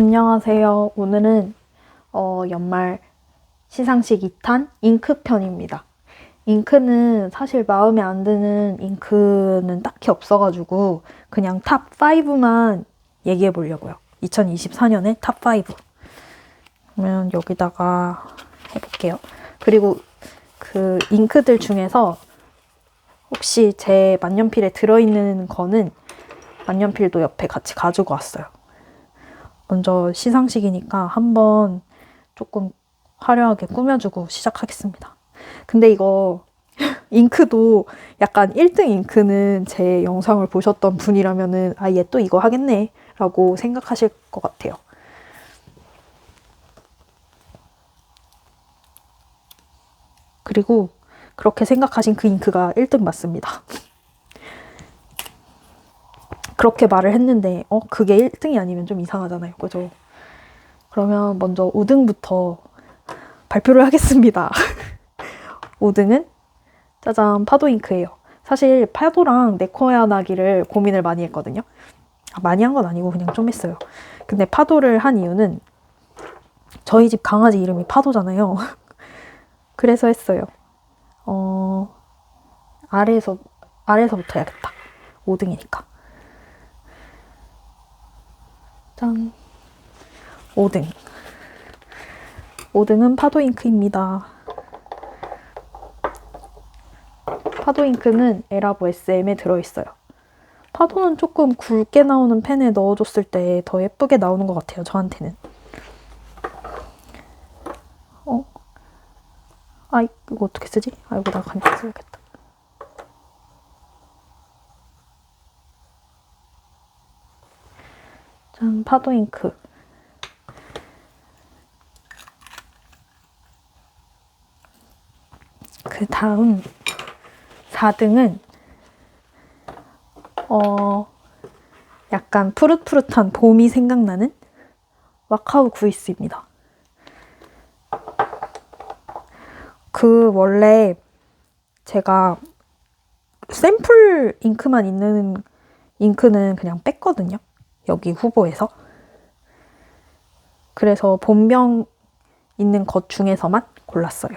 안녕하세요. 오늘은 어, 연말 시상식 2탄 잉크편입니다. 잉크는 사실 마음에 안 드는 잉크는 딱히 없어가지고 그냥 탑 5만 얘기해 보려고요. 2024년의 탑 5. 그러면 여기다가 해볼게요. 그리고 그 잉크들 중에서 혹시 제 만년필에 들어있는 거는 만년필도 옆에 같이 가지고 왔어요. 먼저 시상식이니까 한번 조금 화려하게 꾸며주고 시작하겠습니다. 근데 이거 잉크도 약간 1등 잉크는 제 영상을 보셨던 분이라면은 아, 얘 또 이거 하겠네 라고 생각하실 것 같아요. 그리고 그렇게 생각하신 그 잉크가 1등 맞습니다. 그렇게 말을 했는데 어 그게 1등이 아니면 좀 이상하잖아요. 그죠? 그러면 먼저 5등부터 발표를 하겠습니다. 5등은 짜잔 파도 잉크예요. 사실 파도랑 네코야 나기를 고민을 많이 했거든요. 아, 많이 한 건 아니고 그냥 좀 했어요. 근데 파도를 한 이유는 저희 집 강아지 이름이 파도잖아요. 그래서 했어요. 어 아래에서 아래에서부터 해야겠다. 5등이니까. 짠. 5등. 5등은 파도 잉크입니다. 파도 잉크는 에라보 SM에 들어있어요. 파도는 조금 굵게 나오는 펜에 넣어줬을 때 더 예쁘게 나오는 것 같아요, 저한테는. 어? 아, 이거 어떻게 쓰지? 아, 이거다가 간장 써야겠다. 짠, 파도 잉크. 그 다음 4등은 어 약간 푸릇푸릇한 봄이 생각나는 와카우 구이스입니다. 그 원래 제가 샘플 잉크만 있는 잉크는 그냥 뺐거든요. 여기 후보에서. 그래서 본병 있는 것 중에서만 골랐어요.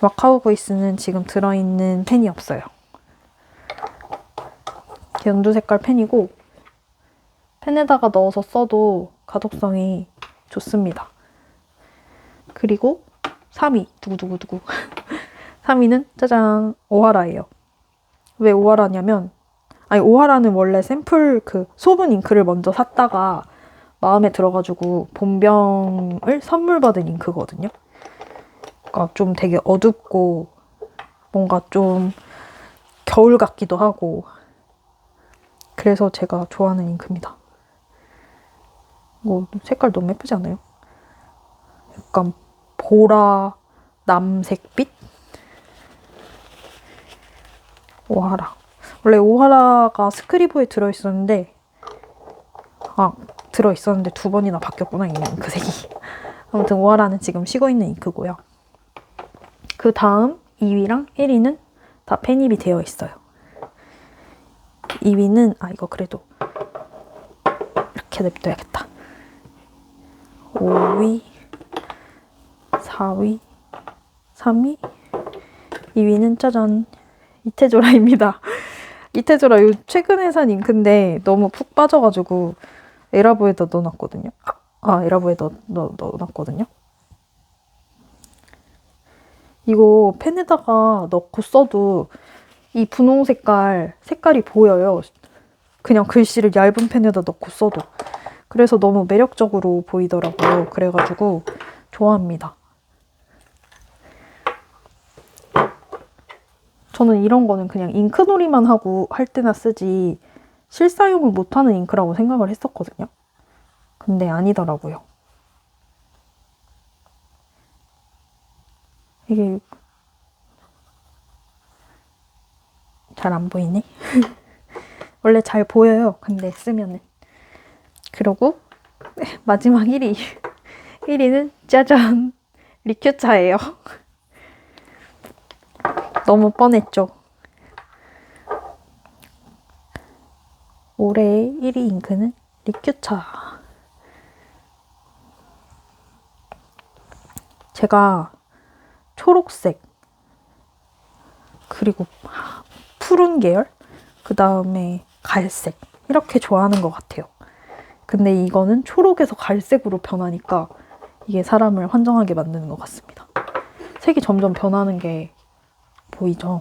와카우 보이스는 지금 들어있는 펜이 없어요. 연두 색깔 펜이고 펜에다가 넣어서 써도 가독성이 좋습니다. 그리고 3위 두구두구두구 3위는 짜잔 오하라예요. 왜 오하라냐면 아니 오하라는 원래 샘플 그 소분 잉크를 먼저 샀다가 마음에 들어가지고 본병을 선물 받은 잉크거든요. 그러니까 좀 되게 어둡고 뭔가 좀 겨울 같기도 하고 그래서 제가 좋아하는 잉크입니다. 이거 색깔 너무 예쁘지 않아요? 약간 보라 남색빛? 오하라. 원래 오하라가 스크리브에 들어있었는데 아 들어있었는데 두 번이나 바뀌었구나 이 잉크색이. 아무튼 오하라는 지금 쉬고 있는 잉크고요. 그 다음 2위랑 1위는 다 펜입이 되어 있어요. 2위는 아 이거 그래도 이렇게 냅둬야겠다. 5위, 4위, 3위, 2위는 짜잔 이태조라입니다. 이태조라 요 최근에 산 잉크인데 너무 푹 빠져가지고 에라보에다 넣어놨거든요. 아 에라보에 넣, 넣, 넣어놨거든요. 이거 펜에다가 넣고 써도 이 분홍 색깔, 색깔이 보여요. 그냥 글씨를 얇은 펜에다 넣고 써도. 그래서 너무 매력적으로 보이더라고요. 그래가지고 좋아합니다. 저는 이런 거는 그냥 잉크놀이만 하고 할 때나 쓰지 실사용을 못하는 잉크라고 생각을 했었거든요. 근데 아니더라고요. 이게 잘 안 보이네. 원래 잘 보여요. 근데 쓰면은. 그리고 마지막 1위. 1위는 짜잔 리큐차예요. 너무 뻔했죠. 올해의 1위 잉크는 리큐차. 제가 초록색, 그리고 푸른 계열, 그 다음에 갈색, 이렇게 좋아하는 것 같아요. 근데 이거는 초록에서 갈색으로 변하니까 이게 사람을 환장하게 만드는 것 같습니다. 색이 점점 변하는 게 보이죠?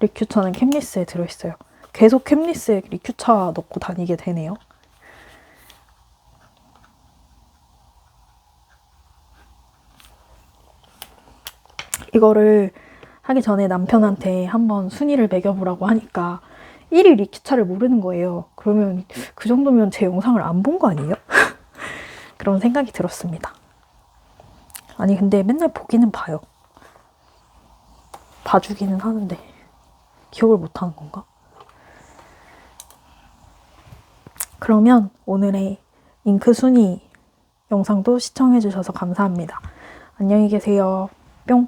리큐차는 캡리스에 들어있어요. 계속 캡리스에 리큐차 넣고 다니게 되네요. 이거를 하기 전에 남편한테 한번 순위를 매겨보라고 하니까 1위 리큐차를 모르는 거예요. 그러면 그 정도면 제 영상을 안 본 거 아니에요? 그런 생각이 들었습니다. 아니 근데 맨날 보기는 봐요. 봐주기는 하는데 기억을 못하는 건가? 그러면 오늘의 잉크 순위 영상도 시청해주셔서 감사합니다. 안녕히 계세요. 뿅!